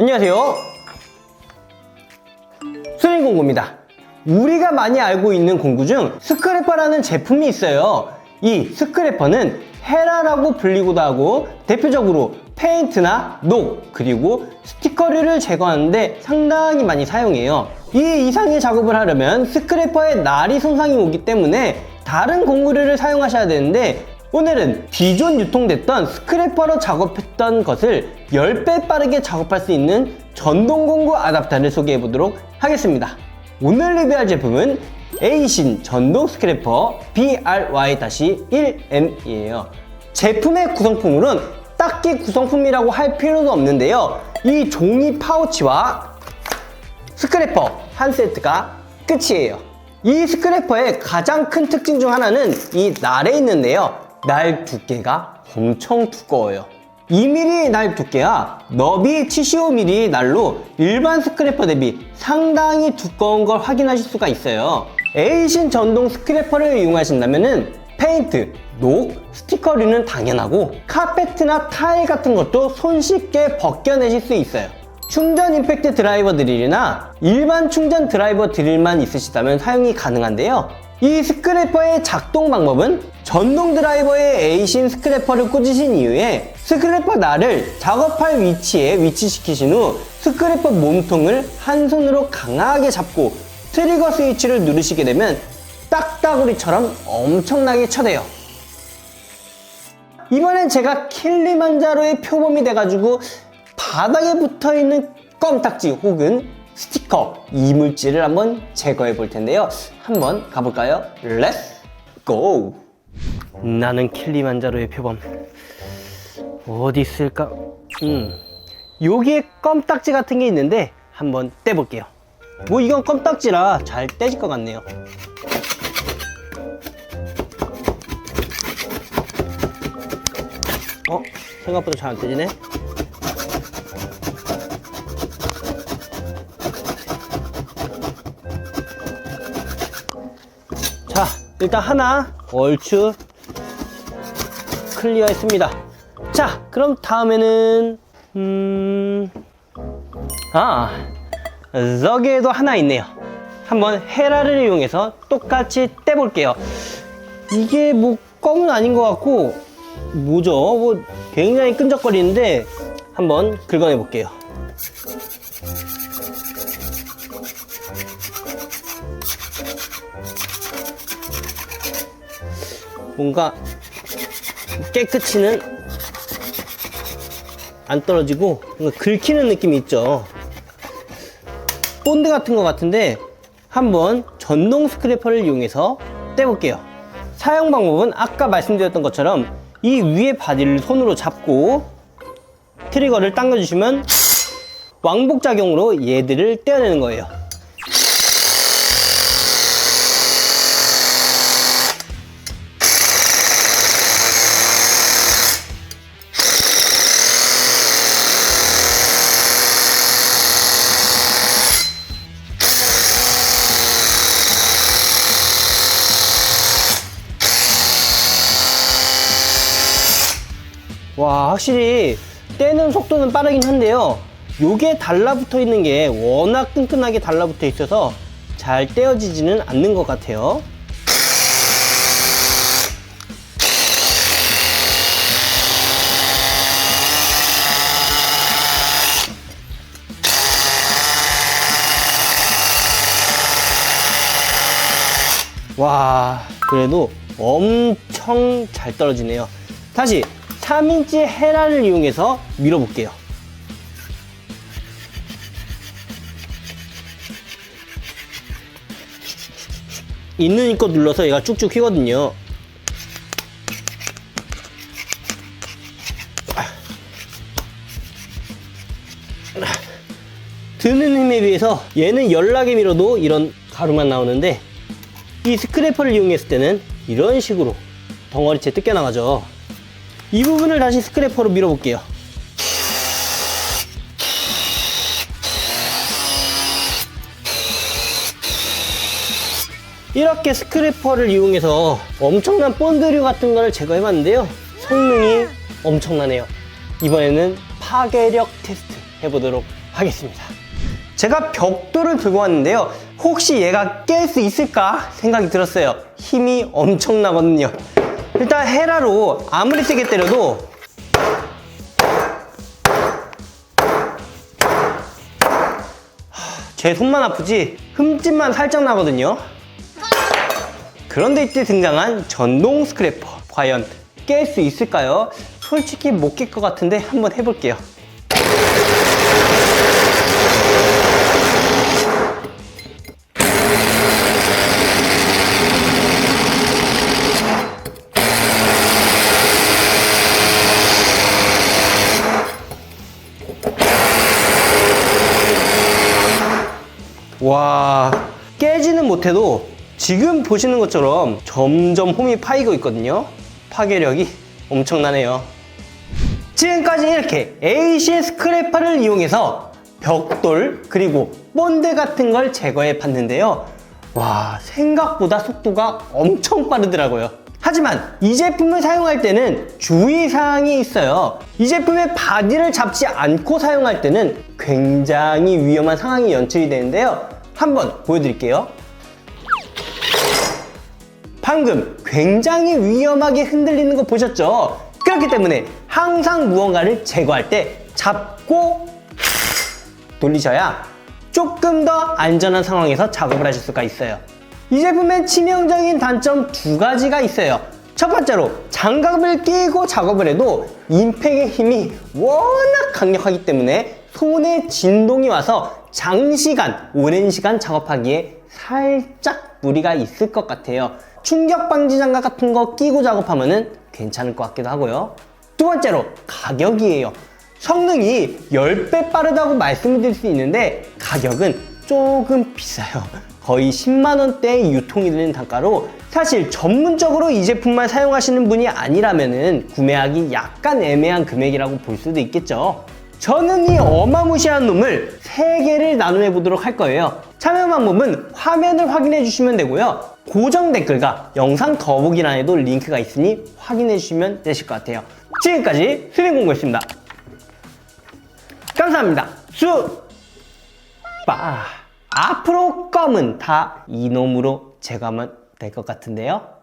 안녕하세요. 수린 공구입니다. 우리가 많이 알고 있는 공구 중 스크래퍼라는 제품이 있어요. 이 스크래퍼는 헤라라고 불리고도 하고 대표적으로 페인트나 녹 그리고 스티커류를 제거하는데 상당히 많이 사용해요. 이 이상의 작업을 하려면 스크래퍼에 날이 손상이 오기 때문에 다른 공구류를 사용하셔야 되는데 오늘은 기존 유통됐던 스크래퍼로 작업했던 것을 10배 빠르게 작업할 수 있는 전동 공구 아답터를 소개해 보도록 하겠습니다. 오늘 리뷰할 제품은 에이신 전동 스크래퍼 BRY-1M이에요. 제품의 구성품으로는 딱히 구성품이라고 할 필요는 없는데요. 이 종이 파우치와 스크래퍼 한 세트가 끝이에요. 이 스크래퍼의 가장 큰 특징 중 하나는 이 날에 있는데요. 날 두께가 엄청 두꺼워요. 2mm 날 두께와 너비 75mm 날로 일반 스크래퍼 대비 상당히 두꺼운 걸 확인하실 수가 있어요. 에이신 전동 스크래퍼를 이용하신다면 페인트, 녹, 스티커류는 당연하고 카페트나 타일 같은 것도 손쉽게 벗겨내실 수 있어요. 충전 임팩트 드라이버 드릴이나 일반 충전 드라이버 드릴만 있으시다면 사용이 가능한데요. 이 스크래퍼의 작동 방법은 전동 드라이버에 에이신 스크래퍼를 꽂으신 이후에 스크래퍼 날을 작업할 위치에 위치시키신 후 스크래퍼 몸통을 한 손으로 강하게 잡고 트리거 스위치를 누르시게 되면 딱따구리처럼 엄청나게 쳐대요. 이번엔 제가 킬리만자로의 표범이 돼가지고 바닥에 붙어있는 껌딱지 혹은 스티커 이물질을 한번 제거해 볼 텐데요. 한번 가볼까요? 고! 나는 킬리만자로의 표범 어디 있을까? 음, 여기에 껌딱지 같은 게 있는데 한번 떼볼게요. 뭐 이건 껌딱지라 잘 떼질 것 같네요. 어? 생각보다 잘 안 떼지네? 일단 하나 얼추 클리어 했습니다. 자, 그럼 다음에는, 음, 아, 저기에도 하나 있네요. 한번 헤라를 이용해서 똑같이 떼볼게요. 이게 뭐 껌은 아닌 것 같고, 뭐죠? 뭐 굉장히 끈적거리는데, 한번 긁어내 볼게요. 뭔가 깨끗이는 안 떨어지고 뭔가 긁히는 느낌이 있죠. 본드 같은 것 같은데 한번 전동 스크래퍼를 이용해서 떼볼게요. 사용 방법은 아까 말씀드렸던 것처럼 이 위에 바디를 손으로 잡고 트리거를 당겨주시면 왕복 작용으로 얘들을 떼어내는 거예요. 와 확실히 떼는 속도는 빠르긴 한데요. 요게 달라붙어 있는 게 워낙 끈끈하게 달라붙어 있어서 잘 떼어지지는 않는 것 같아요. 와 그래도 엄청 잘 떨어지네요. 다시 3인치 헤라를 이용해서 밀어볼게요. 있는 힘껏 눌러서 얘가 쭉쭉 휘거든요. 드는 힘에 비해서 얘는 연락에 밀어도 이런 가루만 나오는데 이 스크래퍼를 이용했을 때는 이런 식으로 덩어리째 뜯겨 나가죠 이 부분을 다시 스크래퍼로 밀어볼게요 이렇게 스크래퍼를 이용해서 엄청난 본드류 같은 거를 제거해봤는데요 성능이 엄청나네요 이번에는 파괴력 테스트 해보도록 하겠습니다. 제가 벽돌을 들고 왔는데요. 혹시 얘가 깰 수 있을까 생각이 들었어요. 힘이 엄청나거든요. 일단 헤라로 아무리 세게 때려도 하, 제 손만 아프지 흠집만 살짝 나거든요. 그런데 이때 등장한 전동 스크래퍼 과연 깰 수 있을까요? 솔직히 못 깰 것 같은데 한번 해볼게요. 와. 깨지는 못해도 지금 보시는 것처럼 점점 홈이 파이고 있거든요. 파괴력이 엄청나네요. 지금까지 이렇게 AC 스크래퍼를 이용해서 벽돌 그리고 본드 같은 걸 제거해 봤는데요. 와 생각보다 속도가 엄청 빠르더라고요. 하지만 이 제품을 사용할 때는 주의사항이 있어요. 이 제품의 바디를 잡지 않고 사용할 때는 굉장히 위험한 상황이 연출이 되는데요 한번 보여드릴게요 방금 굉장히 위험하게 흔들리는 거 보셨죠? 그렇기 때문에 항상 무언가를 제거할 때 잡고 돌리셔야 조금 더 안전한 상황에서 작업을 하실 수가 있어요. 이 제품의 치명적인 단점 두 가지가 있어요. 첫 번째로 장갑을 끼고 작업을 해도 임팩의 힘이 워낙 강력하기 때문에 손에 진동이 와서 장시간, 오랜 시간 작업하기에 살짝 무리가 있을 것 같아요. 충격 방지 장갑 같은 거 끼고 작업하면은 괜찮을 것 같기도 하고요. 두 번째로 가격이에요. 성능이 10배 빠르다고 말씀을 드릴 수 있는데 가격은 조금 비싸요. 거의 10만원대의 유통이 되는 단가로 사실 전문적으로 이 제품만 사용하시는 분이 아니라면은 구매하기 약간 애매한 금액이라고 볼 수도 있겠죠. 저는 이 어마무시한 놈을 3개를 나눔해 보도록 할 거예요. 참여 방법은 화면을 확인해 주시면 되고요. 고정 댓글과 영상 더보기란에도 링크가 있으니 확인해 주시면 되실 것 같아요. 지금까지 수링공고였습니다. 감사합니다. 수! 빠! 앞으로 껌은 다 이놈으로 제거하면 될 것 같은데요.